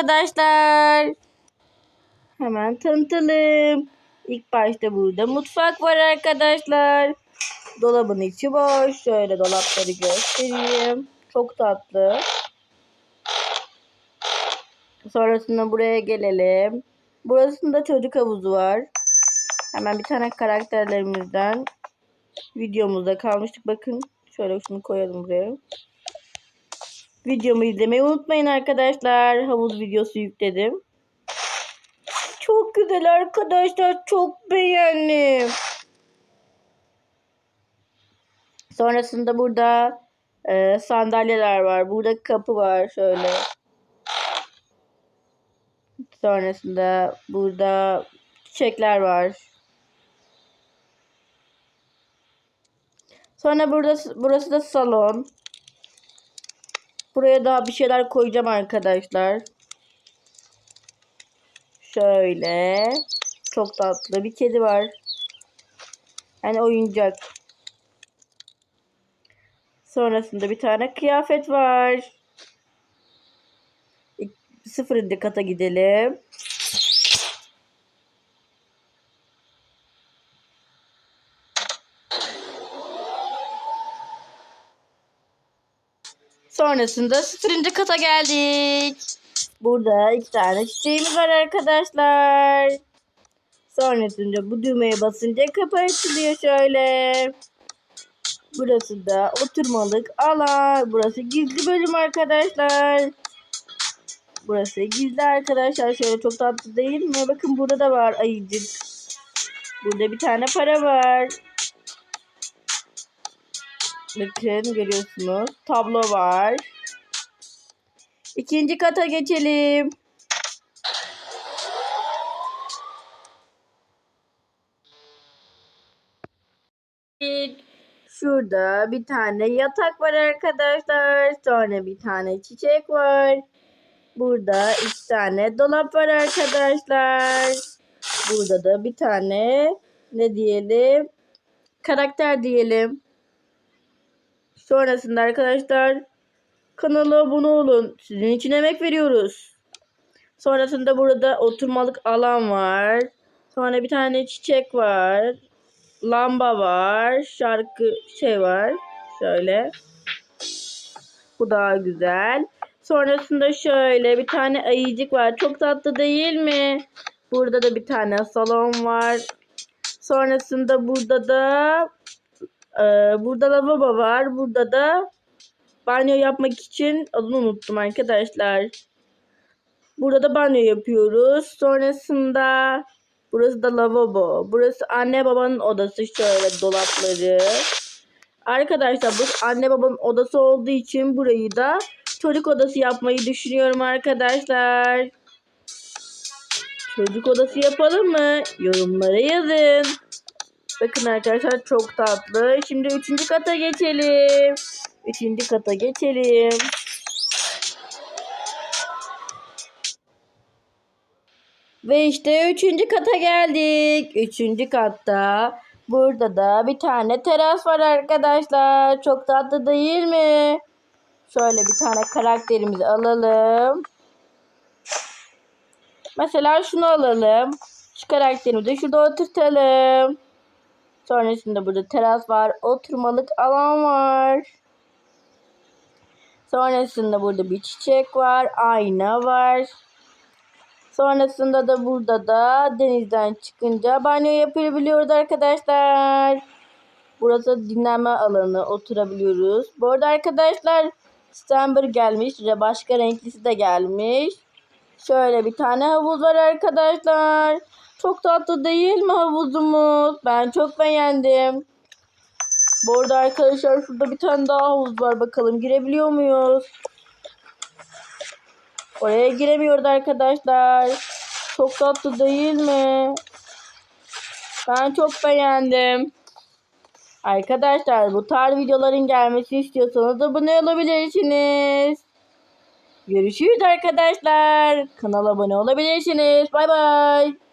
arkadaşlar. Hemen tanıtalım. İlk başta burada mutfak var arkadaşlar. Dolabın içi boş. Şöyle dolapları göstereyim. Çok tatlı. Sonrasında buraya gelelim. Burasında çocuk havuzu var. Hemen bir tane karakterlerimizden videomuzda kalmıştık. Bakın şöyle şunu koyalım buraya. Videomu izlemeyi unutmayın arkadaşlar. Havuz videosu yükledim. Çok güzel arkadaşlar. Çok beğendim. Sonrasında burada e, sandalyeler var. Burada kapı var şöyle. Sonrasında burada çiçekler var. Sonra burada burası da salon. Buraya daha bir şeyler koyacağım arkadaşlar. Şöyle. Çok tatlı bir kedi var. Yani oyuncak. Sonrasında bir tane kıyafet var. Sıfırıncı kata gidelim. Sonrasında sıfırıncı kata geldik. Burada iki tane çiçeğimiz var arkadaşlar. Sonrasında bu düğmeye basınca kapı açılıyor şöyle. Burası da oturmalık alan. Burası gizli bölüm arkadaşlar. Burası gizli arkadaşlar. Şöyle çok tatlı değil mi? Bakın burada da var ayıcık. Burada bir tane para var. Bakın görüyorsunuz. Tablo var. İkinci kata geçelim. Şurada bir tane yatak var arkadaşlar. Sonra bir tane çiçek var. Burada iki tane dolap var arkadaşlar. Burada da bir tane ne diyelim? Karakter diyelim. Sonrasında arkadaşlar kanala abone olun. Sizin için emek veriyoruz. Sonrasında burada oturmalık alan var. Sonra bir tane çiçek var. Lamba var. Şarkı şey var. Şöyle. Bu daha güzel. Sonrasında şöyle bir tane ayıcık var. Çok tatlı değil mi? Burada da bir tane salon var. Sonrasında burada da e, burada lavabo var. Burada da banyo yapmak için adını unuttum arkadaşlar. Burada da banyo yapıyoruz. Sonrasında burası da lavabo. Burası anne babanın odası şöyle dolapları. Arkadaşlar bu anne babanın odası olduğu için burayı da çocuk odası yapmayı düşünüyorum arkadaşlar. Çocuk odası yapalım mı? Yorumlara yazın. Bakın arkadaşlar çok tatlı. Şimdi üçüncü kata geçelim. Üçüncü kata geçelim. Ve işte üçüncü kata geldik. Üçüncü katta burada da bir tane teras var arkadaşlar. Çok tatlı değil mi? Şöyle bir tane karakterimizi alalım. Mesela şunu alalım. Şu karakterimizi şurada oturtalım. Sonrasında burada teras var. Oturmalık alan var. Sonrasında burada bir çiçek var. Ayna var. Sonrasında da burada da denizden çıkınca banyo yapabiliyoruz arkadaşlar. Burası dinlenme alanı. Oturabiliyoruz. Bu arada arkadaşlar Stamber gelmiş başka renklisi de gelmiş. Şöyle bir tane havuz var arkadaşlar. Çok tatlı değil mi havuzumuz? Ben çok beğendim. Bu arada arkadaşlar şurada bir tane daha havuz var. Bakalım girebiliyor muyuz? Oraya giremiyoruz arkadaşlar. Çok tatlı değil mi? Ben çok beğendim. Arkadaşlar bu tarz videoların gelmesi istiyorsanız abone olabilirsiniz. Görüşürüz arkadaşlar. Kanala abone olabilirsiniz. Bay bay.